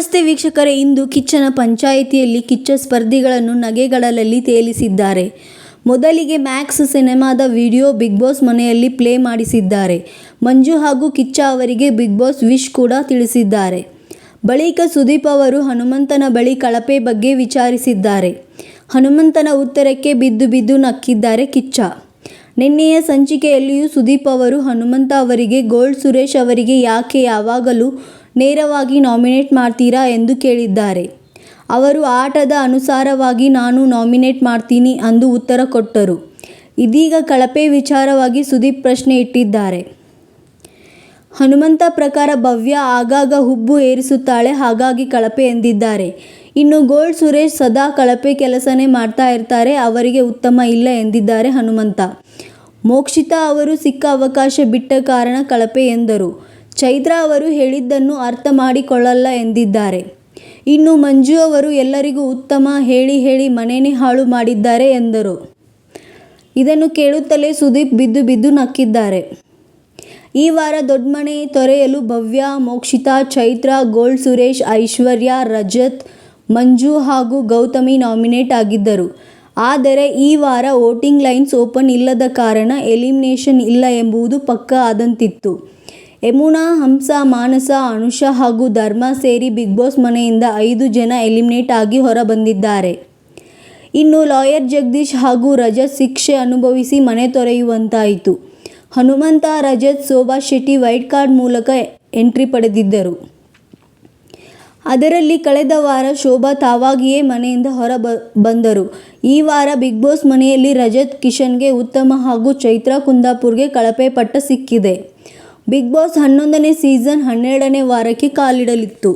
ನಮಸ್ತೆ ವೀಕ್ಷಕರೇ. ಇಂದು ಕಿಚ್ಚನ ಪಂಚಾಯಿತಿಯಲ್ಲಿ ಕಿಚ್ಚ ಸ್ಪರ್ಧಿಗಳನ್ನು ನಗೆಗಳಲ್ಲಿ ತೇಲಿಸಿದ್ದಾರೆ. ಮೊದಲಿಗೆ ಮ್ಯಾಕ್ಸ್ ಸಿನಿಮಾದ ವಿಡಿಯೋ ಬಿಗ್ ಬಾಸ್ ಮನೆಯಲ್ಲಿ ಪ್ಲೇ ಮಾಡಿಸಿದ್ದಾರೆ. ಮಂಜು ಹಾಗೂ ಕಿಚ್ಚ ಅವರಿಗೆ ಬಿಗ್ ಬಾಸ್ ವಿಶ್ ಕೂಡ ತಿಳಿಸಿದ್ದಾರೆ. ಬಳಿಕ ಸುದೀಪ್ ಅವರು ಹನುಮಂತನ ಬಳಿ ಕಳಪೆ ಬಗ್ಗೆ ವಿಚಾರಿಸಿದ್ದಾರೆ. ಹನುಮಂತನ ಉತ್ತರಕ್ಕೆ ಬಿದ್ದು ಬಿದ್ದು ನಕ್ಕಿದ್ದಾರೆ ಕಿಚ್ಚ. ನಿನ್ನೆಯ ಸಂಚಿಕೆಯಲ್ಲಿಯೂ ಸುದೀಪ್ ಅವರು ಹನುಮಂತ ಅವರಿಗೆ ಗೋಲ್ಡ್ ಸುರೇಶ್ ಅವರಿಗೆ ಯಾಕೆ ಯಾವಾಗಲೂ ನೇರವಾಗಿ ನಾಮಿನೇಟ್ ಮಾಡ್ತೀರಾ ಎಂದು ಕೇಳಿದ್ದಾರೆ. ಅವರು ಆಟದ ಅನುಸಾರವಾಗಿ ನಾನು ನಾಮಿನೇಟ್ ಮಾಡ್ತೀನಿ ಅಂದು ಉತ್ತರ ಕೊಟ್ಟರು. ಇದೀಗ ಕಳಪೆ ವಿಚಾರವಾಗಿ ಸುದೀಪ್ ಪ್ರಶ್ನೆ ಇಟ್ಟಿದ್ದಾರೆ. ಹನುಮಂತ ಪ್ರಕಾರ ಭವ್ಯ ಆಗಾಗ ಹುಬ್ಬು ಏರಿಸುತ್ತಾಳೆ, ಹಾಗಾಗಿ ಕಳಪೆ ಎಂದಿದ್ದಾರೆ. ಇನ್ನು ಗೋಲ್ಡ್ ಸುರೇಶ್ ಸದಾ ಕಳಪೆ ಕೆಲಸನೇ ಮಾಡ್ತಾ ಇರ್ತಾರೆ, ಅವರಿಗೆ ಉತ್ತಮ ಇಲ್ಲ ಎಂದಿದ್ದಾರೆ ಹನುಮಂತ. ಮೋಕ್ಷಿತಾ ಅವರು ಸಿಕ್ಕ ಅವಕಾಶ ಬಿಟ್ಟ ಕಾರಣ ಕಳಪೆ ಎಂದರು. ಚೈತ್ರ ಅವರು ಹೇಳಿದ್ದನ್ನು ಅರ್ಥ ಮಾಡಿಕೊಳ್ಳಲ್ಲ ಎಂದಿದ್ದಾರೆ. ಇನ್ನು ಮಂಜು ಅವರು ಎಲ್ಲರಿಗೂ ಉತ್ತಮ ಹೇಳಿ ಹೇಳಿ ಮನೆನೇ ಹಾಳು ಮಾಡಿದ್ದಾರೆ ಎಂದರು. ಇದನ್ನು ಕೇಳುತ್ತಲೇ ಸುದೀಪ್ ಬಿದ್ದು ಬಿದ್ದು ನಕ್ಕಿದ್ದಾರೆ. ಈ ವಾರ ದೊಡ್ಡಮನೆ ತೊರೆಯಲು ಭವ್ಯ, ಮೋಕ್ಷಿತಾ ಚೈತ್ರ ಗೋಲ್ಡ್ ಸುರೇಶ್, ಐಶ್ವರ್ಯ, ರಜತ್, ಮಂಜು ಹಾಗೂ ಗೌತಮಿ ನಾಮಿನೇಟ್ ಆಗಿದ್ದರು. ಆದರೆ ಈ ವಾರ ವೋಟಿಂಗ್ ಲೈನ್ಸ್ ಓಪನ್ ಇಲ್ಲದ ಕಾರಣ ಎಲಿಮಿನೇಷನ್ ಇಲ್ಲ ಎಂಬುದು ಪಕ್ಕಾ ಆದಂತಿತ್ತು. ಯಮುನಾ, ಹಂಸ, ಮಾನಸ, ಅನುಷಾ ಹಾಗೂ ಧರ್ಮ ಸೇರಿ ಬಿಗ್ ಬಾಸ್ ಮನೆಯಿಂದ ಐದು ಜನ ಎಲಿಮಿನೇಟ್ ಆಗಿ ಹೊರಬಂದಿದ್ದಾರೆ. ಇನ್ನು ಲಾಯರ್ ಜಗದೀಶ್ ಹಾಗೂ ರಜತ್ ಶಿಕ್ಷೆ ಅನುಭವಿಸಿ ಮನೆ ತೊರೆಯುವಂತಾಯಿತು. ಹನುಮಂತ, ರಜತ್, ಶೋಭಾ ಶೆಟ್ಟಿ ವೈಟ್ ಕಾರ್ಡ್ ಮೂಲಕ ಎಂಟ್ರಿ ಪಡೆದಿದ್ದರು. ಅದರಲ್ಲಿ ಕಳೆದ ವಾರ ಶೋಭಾ ತಾವಾಗಿಯೇ ಮನೆಯಿಂದ ಹೊರ ಬಂದರು. ಈ ವಾರ ಬಿಗ್ ಬಾಸ್ ಮನೆಯಲ್ಲಿ ರಜತ್, ಕಿಶನ್ಗೆ ಉತ್ತಮ ಹಾಗೂ ಚೈತ್ರಾ ಕುಂದಾಪುರ್ಗೆ ಕಳಪೆ ಪಟ್ಟ ಸಿಕ್ಕಿದೆ. ಬಿಗ್ ಬಾಸ್ ಹನ್ನೊಂದನೇ ಸೀಸನ್ ಹನ್ನೆರಡನೇ ವಾರಕ್ಕೆ ಕಾಲಿಡಲಿತ್ತು.